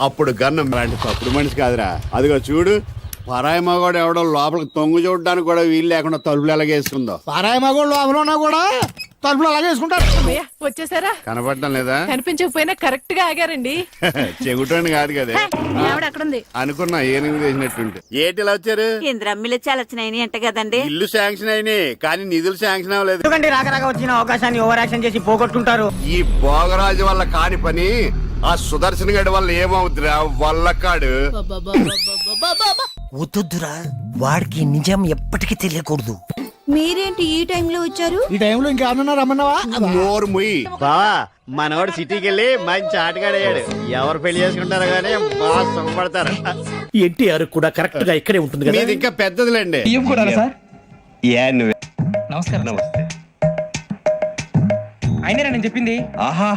అప్పుడు గన్నం లాంటి తప్పుడు మనిషి కాదురా. అదిగో చూడు పరాయి మగవాడు ఎవడో లోపలికి తొంగు చూడడానికి కూడా వీలు లేకుండా తలుపులు ఎలాగేసుకుందో పారాయి మగోళ్ళు లోపల ఉన్నా కూడా తలుపులు అలాగే వేసుకుంటారు వచ్చేసారా? కనపడటం లేదా? కనిపించకపోయినా కరెక్ట్గా ఆగారండి. చెగుటోని కాదు కదా. ఆవిడ అక్కడ ఉంది అనుకున్నా ఏనుగు చేసినట్టుంటే ఏటి ఇలా వచ్చారు? ఇంద్రమ్మిలు చాలచ్చినాయని అంట కదండి. ఇల్లు శాంక్షన్ అయినాయి కానీ నిధులు శాంక్షన్ అవ్వలేదు. ఎందుకంటే రాక రాక వచ్చిన అవకాశాన్ని ఓవర్ యాక్షన్ చేసి పోగొట్టుకుంటారు? ఈ భోగరాజు వల్ల కాని పని ఆ సుదర్శన్ గడి వల్ల ఏమవుతురా వల్లకాడు. వద్దురా వాడికి నిజం ఎప్పటికీ తెలియకూడదు. మీరేంటి ఈ టైంలో వచ్చారు? ఈ టైంలో ఇంకేమన్నా రమ్మన్నావా? నోరు ముయ్యి బావా మనవాడు సిటీకి వెళ్ళి మంచి ఆటగాడయ్యాడు. ఎవరు పెళ్ళి చేసుకుంటారో గానీ బాగా సుఖపడతారు. ఎన్టీఆర్ కూడా కరెక్ట్గా ఇక్కడే ఉంటుంది మీది ఇంకా పెద్దదిలేండి. ఏ నువ్వే. నమస్కారం నమస్తే. అయినా నేను చెప్పింది. ఆహా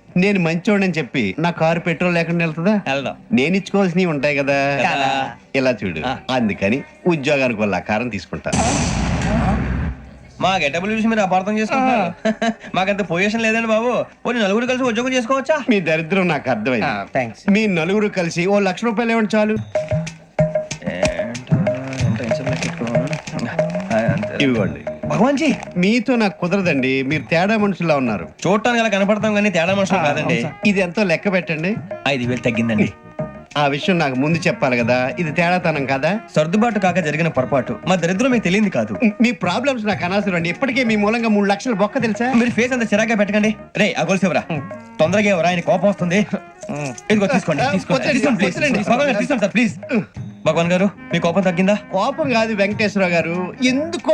నేను మంచోడని చెప్పి నా కారు పెట్రోల్ లేకుండా వెళ్తుందా? వెళ్దాం. నేను ఇచ్చుకోవాల్సినవి ఉంటాయి కదా. ఇలా చూడు. అందుకని ఉద్యోగానికి వాళ్ళ ఆకారం తీసుకుంటా. మా గెటబుల్ చూసి మీరు అపార్థం చేసుకుంటున్నారు. మాకంత పొజిషన్ లేదండి బాబు. పోనీ నలుగురు కలిసి ఉద్యోగం చేసుకోవచ్చా? మీ దరిద్రం నాకు అర్థమైంది. థ్యాంక్స్ మీ నలుగురు కలిసి ఓ లక్ష రూపాయలు ఇవ్వండి చాలు. ఇవ్వండి. భగవాన్ జీ మీతో నాకు కుదరదండి. మీరు తేడా మనుషుల్లా ఉన్నారు. చూడటానికి అలా కనపడతాం కానీ తేడా మనుషులు కాదండి. ఇది ఎంతో లెక్క పెట్టండి. ఐదు వేలు తగ్గిందండి. ఆ విషయం నాకు ముందు చెప్పాలి కదా. ఇది తేడాతనం కదా? సర్దుబాటు కాక జరిగిన పొరపాటు. మా దరిద్రం మీకు తెలియంది కాదు. మీ ప్రాబ్లమ్స్ నాకు అనవసరం అండి. ఇప్పటికే మీ మూలంగా మూడు లక్షలు బొక్క తెలుసా? మీరు ఫేస్ అంత చిరాగ్గా పెట్టకండి. రే ఆ గొలుసు ఎవరా? తొందరగా ఎవరా? ఆయన కోపం వస్తుంది. ఇదిగో తీసుకోండి సార్ ప్లీజ్ భగవాన్ గారు మీ కోపం తగ్గిందా? కోపం కాదు వెంకటేశ్వర గారు. ఎందుకో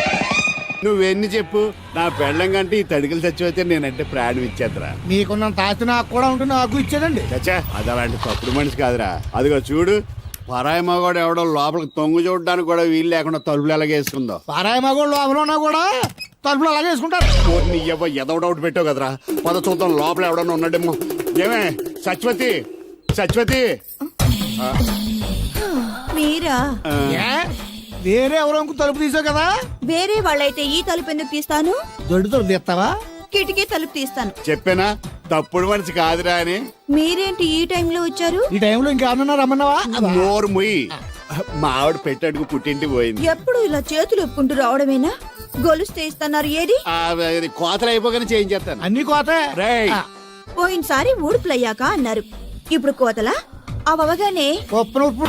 నువ్వెన్ని చెప్పు? నా పెళ్ళం కంటే ఈ తడికలు చచ్చిపోతే నేనంటే ప్రాణం ఇచ్చేద్దరా. మీకున్నంత ఆస్తి నాకు కూడా ఉంటుంది నాకు ఇచ్చేదండి. చచ్చా అది అలాంటి తప్పుడు మనిషి కాదురా. అదిగో చూడు పరాయి మగవాడు ఎవడో లోపలికి తొంగు చూడడానికి కూడా వీలు లేకుండా తలుపులు ఎలాగేసుకుందో పారాయి మగోళ్ళు లోపల ఉన్నా కూడా తలుపులు అలాగే వేసుకుంటారు నీ ఎవ ఎదవ డౌట్ పెట్టావు కదరా. పద చూద్దాం లోపల ఎవడన్నా ఉన్నాడేమో. ఏమే సత్యవతి సత్యవతి. మీరా? వేరే ఎవరో ఇంకో తలుపు తీసావు కదా? వేరే వాళ్ళైతే ఈ తలుపు ఎందుకు తీస్తాను? దొడ్డు తలుపు తీస్తావా? కిటికీ తలుపు తీస్తాను. చెప్పానా? తప్పుడు మనిషి కాదురా అని. మీరేంటి ఈ టైంలో వచ్చారు? ఈ టైంలో ఇంకేమన్నా రమ్మన్నావా? నోరు ముయ్యి మా ఆవిడ పెట్టడుగు పుట్టింటికి పోయింది. ఎప్పుడు ఇలా చేతులు ఒప్పుకుంటూ రావడమేనా? గొలుస్తే ఇస్తున్నారు ఏది? ఆ, అది కోతలు అయిపోగానే చేయించేస్తాను అన్ని కోతే? రేయ్. పోయినసారి ఊడుపులయ్యాక అన్నారు. ఇప్పుడు కోతలా? అవగానే ఉప్పు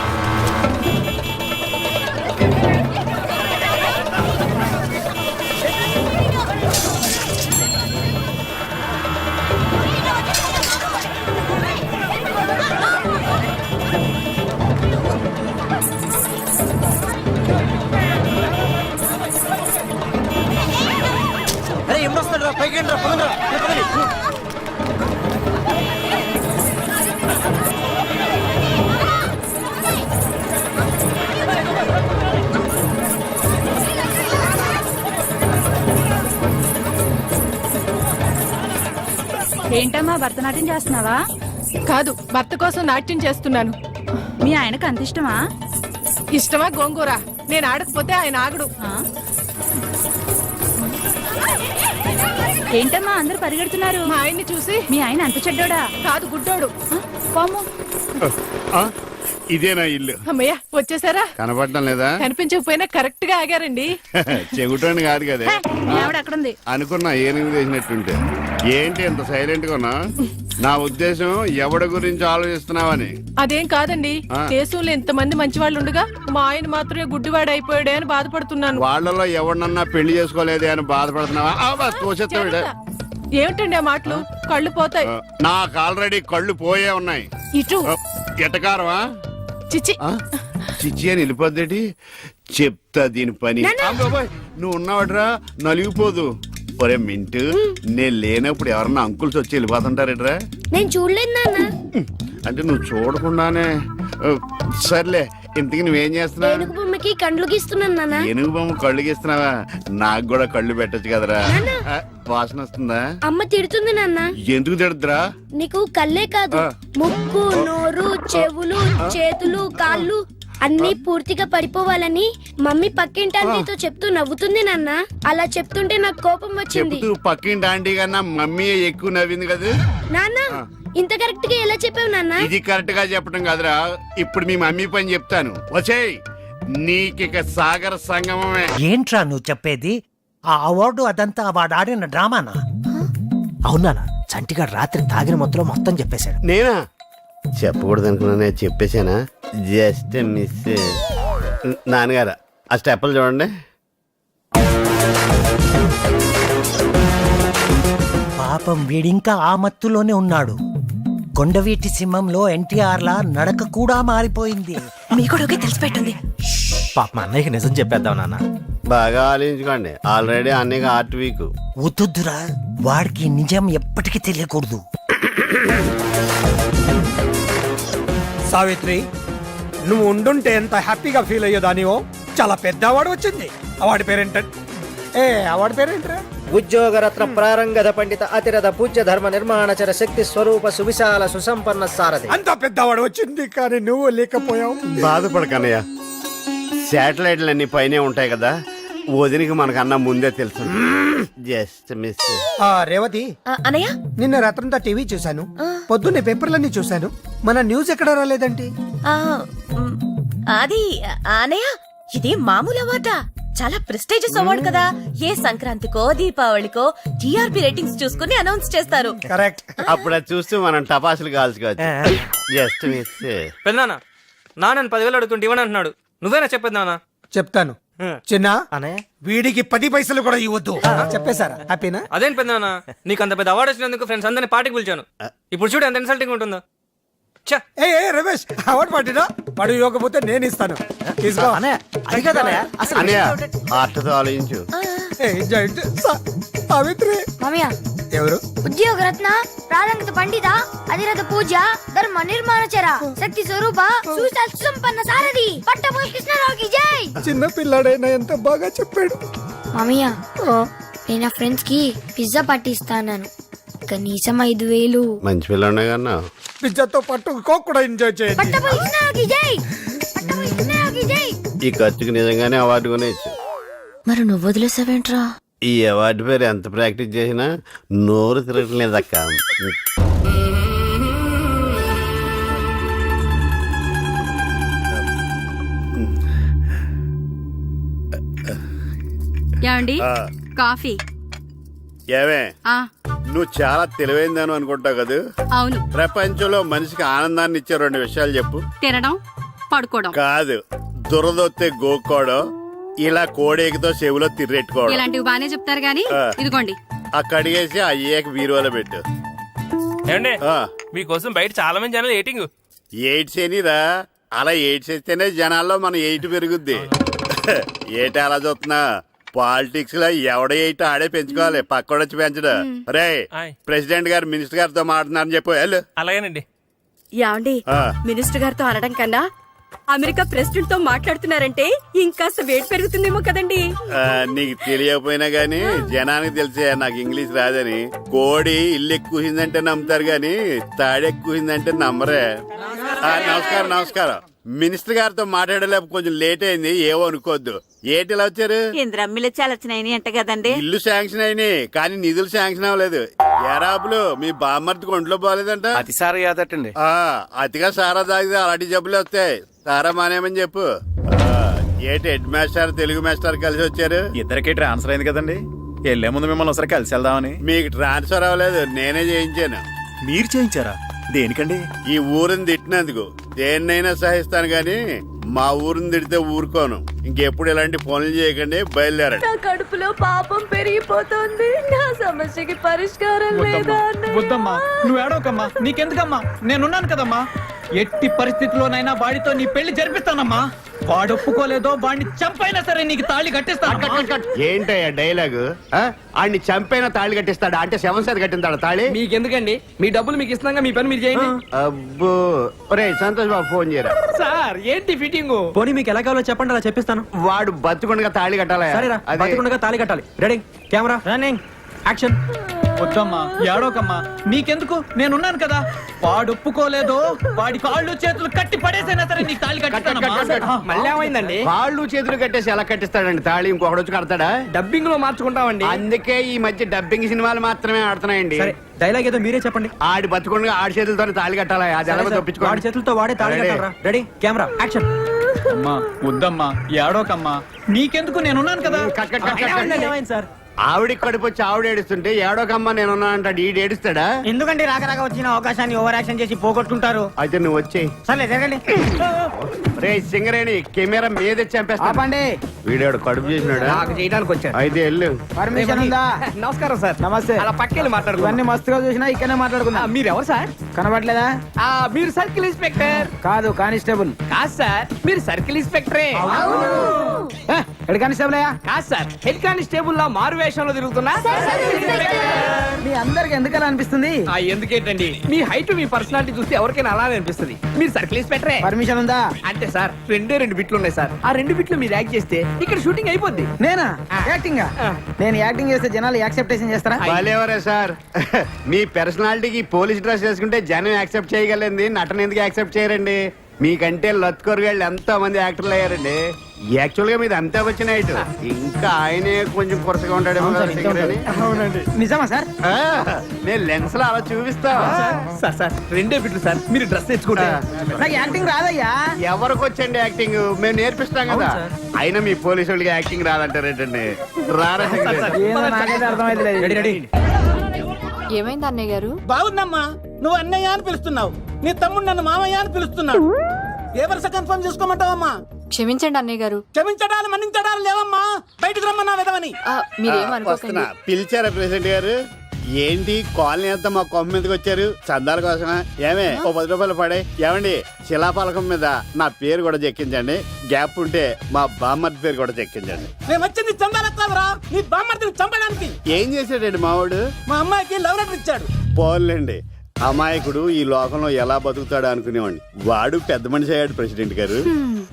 పైకి. ఏంటమ్మా భరతనాట్యం చేస్తున్నావా? కాదు భర్త కోసం నాట్యం చేస్తున్నాను. మీ ఆయనకు అంత ఇష్టమా? ఇష్టమా గోంగూర? నేను ఆడకపోతే ఆయన ఆగడు. ఏంటమ్మా అందరూ పరిగెడుతున్నారు? మా ఆయన్ని చూసి? మీ ఆయన అంత చెడ్డోడా? కాదు గుడ్డోడు. పాము. ఆ, ఇదేనా ఇల్లు? అమ్మయ్య వచ్చేసారా? కనపడటం లేదా? కనిపించకపోయినా కరెక్ట్గా ఆగారండి. చెగుటోని కాదు కదే. ఆవిడ అక్కడుంది. అనుకున్నా ఏనుగు చేసినట్టుంటే ఏంటి ఇంత సైలెంట్గా ఉన్నా నా ఉద్దేశం ఎవడి గురించి ఆలోచిస్తున్నావని. అదేం కాదండి. దేశంలో ఇంతమంది మంచి వాళ్ళు ఉండగా మా ఆయన మాత్రమే గుడ్డివాడు అయిపోయాడే అని బాధపడుతున్నాను. వాళ్ళలో ఎవరినన్నా పెళ్ళి చేసుకోలేదే అని బాధపడుతున్నావా. ఏమిటండి ఆ మాటలు? కళ్ళు పోతాయి. నాకు ఆల్రెడీ కళ్ళు పోయే ఉన్నాయి. ఇటు. ఎటకారమా? చిచి? చిచ్చి అని వెళ్ళిపోద్దేటి? చెప్తా దీని పని. నువ్వు ఉన్నావట్రా? నలిగిపోదు. ఒరే మింటు నేను లేనప్పుడు ఎవరన్నా అంకుల్స్ వచ్చి వెళ్ళిపోతుంటారేట్రా? నేను చూడలేదు నాన్న. అంటే నువ్వు చూడకుండానే సర్లే ఇంతకి నువ్వేం చేస్తున్నావు? బొమ్మకి కండ్లు గీస్తున్నాను నాన్న. ఏనుగు బొమ్మ కళ్ళు గీస్తున్నావా? నాకు కూడా కళ్ళు పెట్టొచ్చు కదరా. ఆ, వాసన వస్తుందా? అమ్మ తిడుతుంది నాన్న. ఎందుకు తిడద్దురా నీకు కళ్ళే కాదు. ముక్కు నోరు చెవులు చేతులు కాళ్ళు అన్ని పూర్తిగా పడిపోవాలని మమ్మీ పక్కింటి ఆంటీతో చెప్తూ నవ్వుతుంది నాన్న. అలా చెప్తుంటే నాకు కోపం వచ్చింది. చెబుతూ పక్కింటి ఆంటీ కన్నా మమ్మీ ఎక్కువ నవ్వింది కదా. నాన్న ఇంత కరెక్ట్గా ఎలా చెప్పావు నాన్న? ఇది కరెక్ట్గా చెప్పడం కాదురా. ఇప్పుడు మీ మమ్మీ పని చెప్తాను. వచ్చేయ్. నీకిక సాగర సంగమమే. ఏంట్రా నువ్వు చెప్పేది? ఆ అవార్డు అదంతా వాడు ఆడిన డ్రామానా? అవునా చంటిగాడు రాత్రి తాగిన మొత్తం మొత్తం చెప్పేశాడు. నేనా? చెప్పకూడదు అనుకున్నా చెప్పేశానా? జస్ట్ మిస్ నాన్నగారు ఆ స్టెప్పులు చూడండి. పాపం వీడింకా ఆ మత్తులోనే ఉన్నాడు. కొండవీటి సింహంలో ఎన్టీఆర్ లా నడక కూడా మారిపోయింది. మీ కూడా తెలిసిపెట్టుంది. పాప మా అన్నయ్యకి నిజం చెప్పేద్దాం నాన్న. బాగా ఆలోచించుకోండి. ఆల్రెడీ అన్నయ్య ఆర్ట్ వీక్ వద్దురా వాడికి నిజం ఎప్పటికీ తెలియకూడదు. సావిత్రి నువ్వు ఉండుంటే ఎంత హ్యాపీగా ఫీల్ అయ్యేదానివో చాలా పెద్ద అవార్డు వచ్చింది. అవార్డు పేరేంట? ఏ అవార్డు పేరేంట్రా? ఉద్యోగరత్న ప్రారంగధ పండిత అతిరథ పూజ్య ధర్మ నిర్మాణచర శక్తి స్వరూప సువిశాల సుసంపన్న సారథి. అంత పెద్ద అవార్డు వచ్చింది కానీ నువ్వు లేకపోయావు. బాధపడకన్నయ్య. శాటిలైట్లు అన్ని పైనే ఉంటాయి కదా వదినికి మనకన్నా ముందే తెలుసు. Just miss. ఆ రేవతి అనయ్య? నిన్న రాత్రంతా టీవీ చూశాను. పొద్దున్నే పేపర్లన్నీ చూశాను. మన న్యూస్ ఎక్కడ రాలేదండి? అది అనయ్య ఇది మామూలు అవార్డా చాలా ప్రెస్టేజియస్ అవార్డు కదా. ఏ సంక్రాంతికో దీపావళికో టీఆర్పీ రేటింగ్స్ చూసుకుని అనౌన్స్ చేస్తారు. కరెక్ట్ అప్పుడు అది చూస్తూ మనం టపాసులు కాల్చుకోవచ్చు. జస్ట్ మిస్ పెద్దనాన్న నాన్న పదివేలు అడుగుతుంటే ఇవ్వని అంటున్నాడు. నువ్వేనా చెప్పేది నాన్న? చెప్తాను. చిన్న అనే వీడికి పది పైసలు కూడా ఇవ్వద్దు. చెప్పేశారా? హ్యాపీనా అదేం పెద్దనాన్న నీకు అంత పెద్ద అవార్డు వచ్చినందుకు ఫ్రెండ్స్ అందరిని పార్టీకి పిలిచాను. ఇప్పుడు చూడు ఎంత ఇన్సల్టింగ్ ఉంటుందో. ఏ ఏ రమేష్ అవార్డు పట్టినా వాడు ఇవ్వకపోతే నేను ఇస్తాను. తీసుకో అది కదనే అసలు అన్నయ్య హార్ట్తో ఆలోచించు. సావిత్రి. మామయ్య ఎవరు? ఉద్యోగరత్న ప్రారంగత పండిత అధిరథ పూజ ధర్మ నిర్మాణచర శక్తి స్వరూప సుశాల సుసంపన్న సారథి పట్టభూమి కృష్ణరావుకి జై! చిన్న పిల్లాడైనా ఎంత బాగా చెప్పాడు? మామయ్య నేను నా ఫ్రెండ్స్కి పిజ్జా పార్టీ ఇస్తాను కనీసం ఐదు వేలు. మంచి పిల్లనే కన్నా. పిజ్జాతో పాటు కోక్ కూడా ఎంజాయ్ చేయండి. ఈ ఖర్చుకి నిజంగానే అవార్డు కొనేచ్చు మరి నువ్వు వదిలేసావేంట్రా? ఈ అవార్డు పేరు ఎంత ప్రాక్టీస్ చేసినా నోరు తిరగట్లేదు అక్క ఏమండి కాఫీ. ఏమే? నువ్వు చాలా తెలివైందని అనుకుంటావు కదా? అవును. ప్రపంచంలో మనిషికి ఆనందాన్ని ఇచ్చే రెండు విషయాలు చెప్పు. తినడం పడుకోవడం. కాదు దురదొత్తే గోక్కోవడం ఇలా కోడేకితో చెవిలో తిర్రెట్టుకోవడం ఇలాంటివి బానే చెప్తారు గానీ. ఇదిగోండి. ఆ కడిగేసి అయ్యాక బీరువాలో పెట్టు. ఏమండి? మీకోసం బయట చాలా మంది జనాలు ఏటింగ్? ఎయిడ్స్ ఏనిరా అలా ఎయిడ్స్ వేస్తేనే జనాల్లో మన ఎయిట్ పెరుగుద్ది. ఏటి అలా చూస్తున్నా. పాలిటిక్స్లో ఎవడ ఎయిట్ ఆడే పెంచుకోవాలి. పక్కడొచ్చి పెంచడు. రే. ప్రెసిడెంట్ గారు మినిస్టర్ గారితో మాట్లాడుతున్నారని చెప్పు. వెళ్ళు. అలాగేనండి. యాండి మినిస్టర్ గారితో అనడం కన్నా అమెరికా ప్రెసిడెంట్తో మాట్లాడుతున్నారంటే ఇంకాస్త వేడి పెరుగుతుందేమో కదండి. నీకు తెలియకపోయినా గానీ జనానికి తెలిసే నాకు ఇంగ్లీష్ రాదని. కోడి ఇల్లు ఎక్కువసిందంటే నమ్ముతారు గాని తాడెక్కువసిందంటే నమ్మరే. ఆ, నమస్కారం నమస్కారం. మినిస్టర్ గారితో మాట్లాడలేక కొంచెం లేట్ అయింది ఏవో అనుకోవద్దు ఏటి ఇలా వచ్చారు? ఇంద్రమ్మిల చాలచ్చినాయని అంట కదండి. ఇల్లు శాంక్షన్ అయినాయి కానీ నిధులు శాంక్షన్ అవ్వలేదు. ఎరాపులు మీ బామ్మర్తికి ఒంట్లో పోలేదంట అతిసారి యాదటండి. ఆ, అతిగా సారా తాగితే అలాంటి జబ్బులు వస్తాయి. సారా మానేమని చెప్పు. ఆ, ఏటి హెడ్ మాస్టర్ తెలుగు మాస్టర్ కలిసి వచ్చారు? ఇద్దరికి ట్రాన్స్ఫర్ అయింది కదండి. వెళ్ళే ముందు మిమ్మల్ని ఒకసారి కలిసి వెళ్దామని. మీకు ట్రాన్స్ఫర్ అవ్వలేదు నేనే చేయించాను. మీరు చేయించారా? దేనికండి? ఈ ఊరిని తిట్టినందుకు. దేన్నైనా సహిస్తాను గాని మా ఊరిని తిడితే ఊరుకోను. ఇంకెప్పుడు ఇలాంటి పనులు చేయకండి బయలుదేరండి. నా కడుపులో పాపం పెరిగిపోతుంది. నా సమస్యకి పరిష్కారం లేదా వద్దమ్మా నువ్వు ఏడవకమ్మా నీకెందుకమ్మా? నేనున్నాను కదమ్మా. ఎట్టి పరిస్థితిలోనైనా వాడితో నీ పెళ్ళి జరిపిస్తానమ్మా. వాడు ఒప్పుకోలేదో వాడిని చంపైనా సరే నీకు తాళి కట్టిస్తాను. ఏంటయ్యా డైలాగ్? ఆడిని చంపైన తాళి కట్టిస్తాడా? అంటే సెవెన్ సార్ కట్టిందాడు తాళి మీకెందుకండి? మీ డబ్బులు మీకు ఇస్తున్నాగా మీ పని మీరు చేయండి. అబ్బో. ఒరే సంతోష్ బాబు ఫోన్ చేయరా? సార్ ఏంటి ఫిట్టింగ్? పోనీ మీకు ఎలా కావాలో చెప్పండి అలా చెప్పిస్తాను. వాడు బతుకుండగా తాళి కట్టాలా సరేరా. బతికుండగా తాళి కట్టాలి. రెడీ కెమెరా రన్నింగ్ యాక్షన్ వద్దమ్మా ఏడోకమ్మా నీకెందుకు నేనున్నాను కదా. వాడు ఒప్పుకోలేదో వాడి కాళ్ళు చేతులు కట్టి పడేసైనా సరే నీకు తాళి కట్, కట్, కట్, కట్. కట్టిస్తానమ్మా మళ్ళీ ఏమైందండి? కాళ్ళు చేతులు కట్టేసి ఎలా కట్టిస్తాడండి? తాళి ఇంకొకడు వచ్చి కడతాడా? డబ్బింగ్లో మార్చుకుంటామండి. అందుకే ఈ మధ్య డబ్బింగ్ సినిమాలు మాత్రమే ఆడుతున్నాయండి. సరే డైలాగ్ ఏదో మీరే చెప్పండి. ఆడి బతుకుండగా ఆడి చేతులతో తాళి కట్టాలా? అది ఎలా. వాడి తప్పించుకోండి. చేతులతో వాడే తాళి రెడీ. కట్టాలరా? రెడీ? కెమెరా? యాక్షన్. అమ్మా వద్దమ్మా ఏడోకమ్మా నీకెందుకు నేనున్నాను కదా. Cut, cut, cut, cut, cut. ఏమైంది సార్? ఆవిడ కడుపు వచ్చి ఆవిడ ఏడుస్తుంటే ఏడోకమ్మ నేనున్నా అంటాడు ఈడు ఏడుస్తాడా? ఎందుకంటే రాక రాక వచ్చిన అవకాశాన్ని ఓవర్ యాక్షన్ చేసి పోగొట్టుకుంటారు. అయితే నువ్వు వచ్చేయి సరే జరగండి రే సింగరేణి కెమెరా మీద చంపేస్తా ఆపండి. వీడాడు కడుపు చేసినాడా? నాకు చేయడానికి వచ్చాడు. అయితే వెళ్ళు. పర్మిషన్ ఉందా? నమస్కారం సార్. నమస్తే. అలా పక్కెళ్ళి మాట్లాడుకున్నాం ఇవన్నీ మస్తుగా చూసినా ఇక్కడనే మాట్లాడుకుందాం. మీరు ఎవరు సార్? కనబడలేదా? ఆ, మీరు సర్కిల్ ఇన్స్పెక్టర్. కాదు కానిస్టేబుల్. కాదు సార్ మీరు సర్కిల్ ఇన్స్పెక్టరే. హెడ్ కానిస్టేబుల్ అయ్యా? కాదు సార్ హెడ్ కానిస్టేబుల్ లా మారు వేషంలో తిరుగుతున్నా? మీ అందరికి ఎందుకలా అనిపిస్తుంది? ఆ, ఎందుకేంటండి? మీ హైట్ మీ పర్సనాలిటీ చూస్తే ఎవరికైనా అలానే అనిపిస్తుంది. మీరు సర్కిల్ ఇన్స్పెక్టరే పర్మిషన్ ఉందా? అంతే సార్ రెండే రెండు బిట్లు ఉన్నాయి సార్ ఆ రెండు బిట్లు మీరు యాక్ట్ చేస్తే ఇక్కడ షూటింగ్ అయిపోద్ది. నేనా? యాక్టింగ్ నేను యాక్టింగ్ చేస్తే జనాలు యాక్సెప్టేషన్ చేస్తారా? సార్ మీ పర్సనాలిటీకి పోలీస్ డ్రెస్ వేసుకుంటే జనం యాక్సెప్ట్ చేయగలండి నటన ఎందుకు యాక్సెప్ట్ చేయరండి? మీకంటే లత్కొరగాళ్ళు ఎంతో మంది యాక్టర్లు అయ్యారండి? యాక్చువల్గా మీది అంతా వచ్చిన ఇంకా ఆయనే కొంచెం కొరసగా ఉంటాడేమో సింగరేణి. అవునండి. నిజమా సార్? ఆ, నేను లెన్స్లో అలా చూపిస్తా. సార్ సార్ రెండే బిట్లు సార్. మీరు డ్రెస్ తెచ్చుకుంటే నాకు యాక్టింగ్ రాదయ్యా. ఎవరికి వచ్చండి యాక్టింగ్? మేము నేర్పిస్తాం కదా. అయినా మీ పోలీసు వాళ్ళకి యాక్టింగ్ రాదంటారేంటండి? రారా ఏమైంది అన్నయ్య గారు? బాగుందమ్మా. నువ్వు అన్నయ్య అని పిలుస్తున్నావు. నీ తమ్ముడు నన్ను మామయ్య అని పిలుస్తున్నాడు. ఏ వరుస కన్ఫర్మ్ చేసుకోమంటావమ్మా? క్షమించండి అన్నయ్య గారు. క్షమించడాలు మన్నించడాలు లేవమ్మా. బయటకు రమ్మన్నా విధవని మీరేం వస్తున్నా. పిలిచారా ప్రెసిడెంట్ గారు? ఏంటి కాలనీ అంతా మా కొమ్మ మీదకి వచ్చారు? చందాల కోసమా? ఏమే ఓ పది రూపాయలు పడే. ఏమండి శిలాఫలకం మీద నా పేరు కూడా చెక్కించండి. గ్యాప్ ఉంటే మా బామ్మర్ది పేరు కూడా చెక్కించండి. నేను వచ్చింది చందాల కాదురా. నీ బామ్మర్తిని చంపడానికి. ఏం చేశాడండి మావాడు? మా అమ్మాయికి లవ్ లెటర్ ఇచ్చాడు. పోన్లేండి. అమాయకుడు ఈ లోకంలో ఎలా బతుకుతాడు అనుకునేవాడిని. వాడు పెద్ద మనిషి అయ్యాడు ప్రెసిడెంట్ గారు.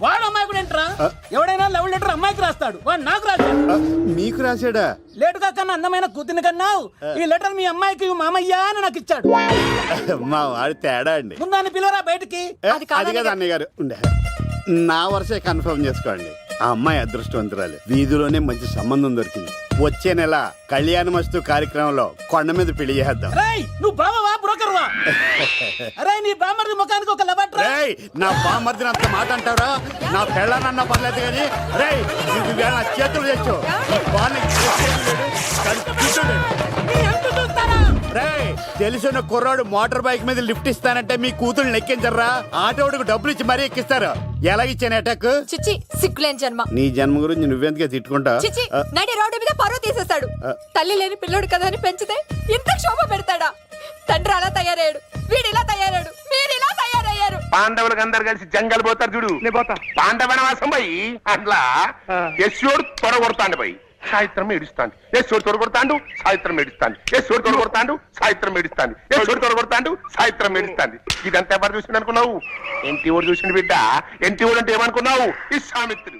వాడు అమ్మాయి కూడా ఏంట్రా ఎవడైనా లవ్ లెటర్ అమ్మాయికి రాస్తాడు. వాడు నాకు రాశాడు. మీకు రాశాడా? లేటుగా కన్నా అందమైన కూతుని కన్నావు. ఈ లెటర్ మీ అమ్మాయికి మామయ్య అని నాకు ఇచ్చాడు. మా వాడు తేడా అండి. ముందాన్ని పిలవరా బయటికి? అది కదా అన్నయ్య గారు. ఉండే. నా వరుసే కన్ఫర్మ్ చేసుకోండి. ఆ అమ్మాయి అదృష్టవంతురాలు. వీధిలోనే మంచి సంబంధం దొరికింది. వచ్చే నెల కళ్యాణ మస్తు కార్యక్రమంలో కొండ మీద పెళ్ళి చేద్దాం. నువ్వు బావా బ్రోకర్ వా? అరే నీ బామ్మర్ది ముఖానికి ఒక లవట్రా రేయ్ నా బామర్దిని అంత మాట అంటారా నా పెళ్ళనన్న పర్లేదు కానీ రేయ్ నువ్వు ఇవాళ నా చేతులు తెచ్చు. రేయ్ తెలిసిన కుర్రాడు మోటార్ బైక్ మీద లిఫ్ట్ ఇస్తానంటే మీ కూతురు ఎక్కించర్రా ఆటోడికి డబ్బులు ఇచ్చి మరీ ఎక్కిస్తారు. ఎలా ఇచ్చాను అటాక్ చిచ్చి సిగ్గులేని జన్మ. నీ జన్మ గురించి నువ్వెందుకే తిట్టుకుంటా? చిచి నడి రోడ్డు మీద పరువు తీసేస్తాడు. తల్లి లేని పిల్లోడు కదా అని పెంచితే ఇంత క్షోభ పెడతాడా? తండ్రి అలా తయారయ్యాడు వీడు ఇలా తయారయ్యాడు మీరు ఇలా తయారయ్యారు. పాండవులకు అందరు కలిసి జంగల్ పోతారు చూడు. పాండవనవాసం పోయి అట్లా యశ్వడు త్వర కొడతాండు పోయి. సాయిత్రం ఏడుస్తాను ఏ చోటు తొడగొడతాడు సాయిత్రం ఏడుస్తాను ఏ చోటు తొడగొడతాడు సాయిత్రం ఏడుస్తాను ఏ చోటు తొడగొడతాడు సాయిత్రం ఏడుస్తాను ఇదంతా ఎవరు చూసింది అనుకున్నావు ఎంటి ఓడి చూసిండు బిడ్డ? ఎంటి ఓడి అంటే ఏమనుకున్నావు? విశ్వామిత్రుడు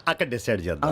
అక్కడ డిసైడ్ చేద్దాం.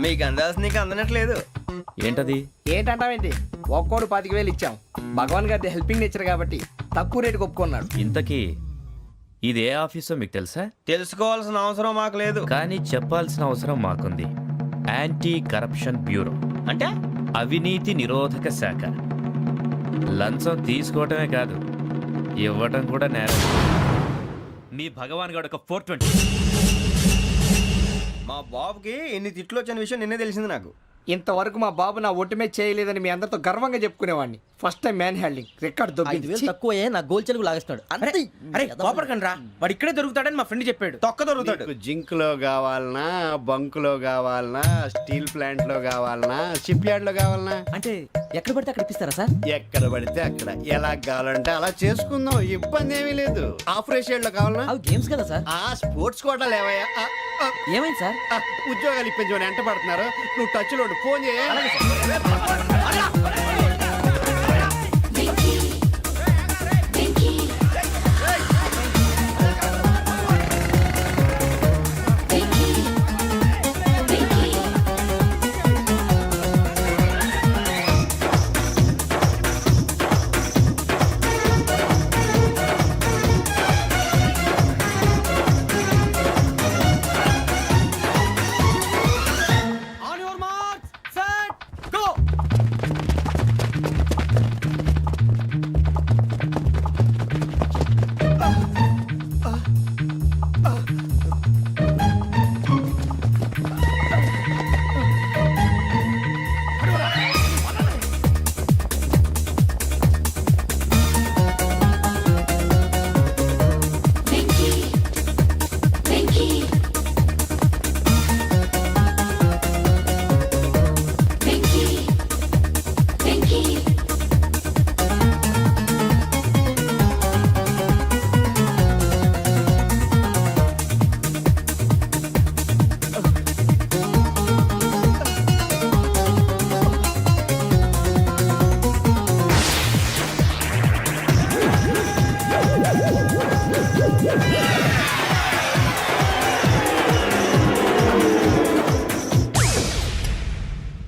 మీకు అందాల్సిన నీకు అందనట్లేదు. ఏంటది? ఏంటంటావేంటి? ఒక్కోడు పాతిక వేలు ఇచ్చాం. భగవాన్ గారి హెల్పింగ్ నేచర్ కాబట్టి తక్కువ రేటుకి ఒప్పుకున్నాడు. ఇంతకీ ఇది ఏ ఆఫీసో మీకు తెలుసా? తెలుసుకోవాల్సిన అవసరం మాకు లేదు. కానీ చెప్పాల్సిన అవసరం మాకుంది. యాంటీ కరప్షన్ బ్యూరో అంటే? అవినీతి నిరోధక శాఖ. లంచం తీసుకోవటమే కాదు ఇవ్వటం కూడా నేరం. మీ భగవాన్ గడు ఒక ఫోర్ ట్వంటీ. మా బాబుకి ఇన్ని తిట్లు వచ్చిన విషయం నిన్నే తెలిసింది నాకు. ఇంతవరకు మా బాబు నా ఒట్టుమే చేయలేదని మీ అందరితో గర్వంగా చెప్పుకునేవాడిని. First time man handing record దొబ్బింది తక్కువే నా గోల్ చెలుగు లాగేస్తున్నాడు. అరే కోపడకండి రా వాడు ఇక్కడే దొరుకుతాడని మా ఫ్రెండ్ చెప్పాడు. తొక్క దొరుకుతాడు. జింక్లో కావాలనా బంక్లో కావాలనా స్టీల్ ప్లాంట్లో కావాలనా షిప్ యార్డ్లో కావాలనా? అంటే ఎక్కడ పడితే అక్కడ ఇప్పిస్తారా సార్? ఎక్కడ పడితే అక్కడ. ఎలా కావాలంటే అలా చేసుకుందాం. ఇబ్బంది ఏమీ లేదు. ఆపరేషన్లో కావాలనా? అవి గేమ్స్ కదా సార్. ఆ స్పోర్ట్స్ ఆ, ఆ, ఏమైంది సార్? ఉద్యోగాలు ఇప్పించమని ఎంట పడుతున్నారు. నువ్వు టచ్లో ఉండు. ఫోన్ చేయ.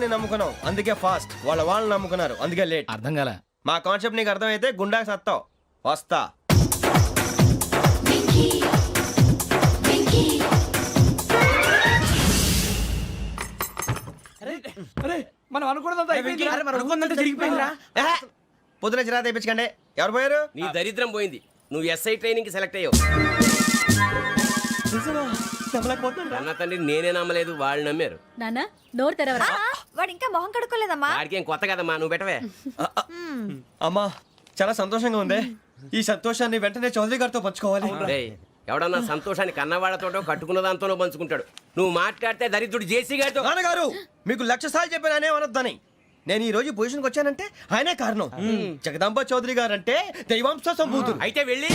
మేము దేవుడిని నమ్ముకున్నాం. అందుకే ఫాస్ట్. వాళ్ళ వాళ్ళని నమ్ముకున్నారు. అందుకే లేట్. అర్థం కాల. మా కాన్సెప్ట్ నీకు అర్థమైతే గుండా సత్తావు. వస్తా. మనం అనుకున్నదంతా! పొద్దున చిరా తెప్పించకండి. ఎవరు పోయారు? నీ దరిద్రం పోయింది. నువ్వు ఎస్ఐ ట్రైనింగ్ సెలెక్ట్ అయ్యావు. అన్న తండ్రి నేనే నమ్మలేదు వాళ్ళు నమ్మారు. నాన్న నోరు తెరవరా? వాడు ఇంకా మొహం కడుక్కోలేదమ్మా. వాడికి ఏం కొత్త కదమ్మా నువ్వు పెట్టవే. అమ్మా చాలా సంతోషంగా ఉంది. ఈ సంతోషాన్ని వెంటనే చౌదరి గారితో పంచుకోవాలి. రేయ్, ఎవడన్నా సంతోషాన్ని కన్నవాళ్ళతోటో కట్టుకున్న దాంతోనో పంచుకుంటాడు. నువ్వు మాట్లాడితే దరిద్రుడు జేసీ గారితో నాన్నగారు మీకు లక్ష సార్లు చెప్పాను అనే అనొద్దని. నేను ఈ రోజు పొజిషన్కి వచ్చానంటే ఆయనే కారణం. జగదాంబ చౌదరి గారు అంటే దైవాంశ సంభూతుడు. అయితే వెళ్ళి.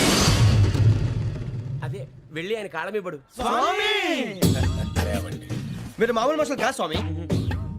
అదే వెళ్ళి ఆయన కాళ్ళ మీద పడు. మీరు మామూలు మనుషులు కాదు స్వామి.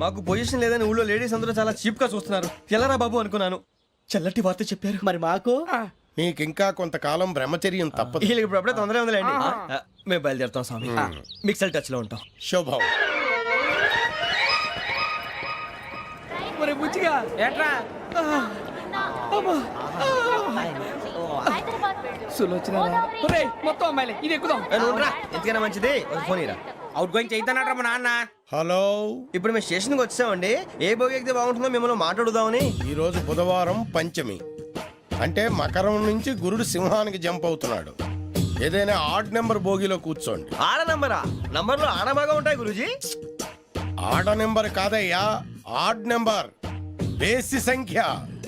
మాకు పొజిషన్ లేదని ఊళ్ళో లేడీస్ అందరూ చాలా చీప్గా చూస్తున్నారు. ఎలారా బాబు అనుకున్నాను? చల్లటి వార్త చెప్పారు. మరి మాకు? నీకింకా కొంతకాలం బ్రహ్మచర్యం తప్పదు. వీళ్ళకి ఇప్పుడు అప్పుడే తొందరగా ఉందిలేండి. మేము బయలుదేరుతాం స్వామి. మిక్సల్ టచ్లో ఉంటాం. శుభం. మరి బుచ్చిగా ఏట్రా? సులోచన. మొత్తం అమ్మాయిలే. ఇది ఎక్కుదాం. ఎందుకైనా మంచిది? ఫోన్ ఇరా. అవుట్ గోయింగ్ చేద్దానట్రా మా నాన్న. హలో. ఇప్పుడు మేము స్టేషన్కి వచ్చామండి. ఏ బోగి ఎక్కితే బాగుంటుందో మిమ్మల్ని మాట్లాడుదామని. ఈరోజు బుధవారం పంచమి. అంటే మకరం నుంచి గురుడు సింహానికి జంప్ అవుతున్నాడు. ఏదైనా ఆడ్ నెంబర్ బోగిలో కూర్చోండి. ఆడ నంబరా? నంబర్లు ఆడ బాగా ఉంటాయి గురూజీ. ఆడ నెంబర్ కాదయ్యా ఆడ్ నెంబర్. బేసి సంఖ్య.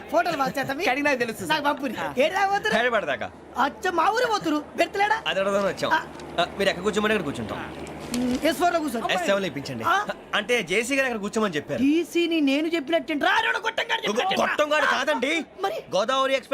ఫోటోలు బాగా చేస్తాం కడిగినా తెలుసు నాకు పంపుని. ఏడు పోతురు? హైదరాబాద్దాకా. అచ్చ మా ఊరు పోతురు? పెడతలేడా అది అడగదామని వచ్చాం. మీరు ఎక్కడ కూర్చోమని అక్కడ కూర్చుంటాం. ఎస్ ఫోర్లో కూర్చో ఎస్ సెవెన్ ఇప్పించండి. ఆ? అంటే జేసీ గారు అక్కడ కూర్చోమని చెప్పారు. నేను చెప్పినట్టు రా గొట్టం గొట్టం గారు కాదండి. మరి? గోదావరి ఎక్స్ప్రెస్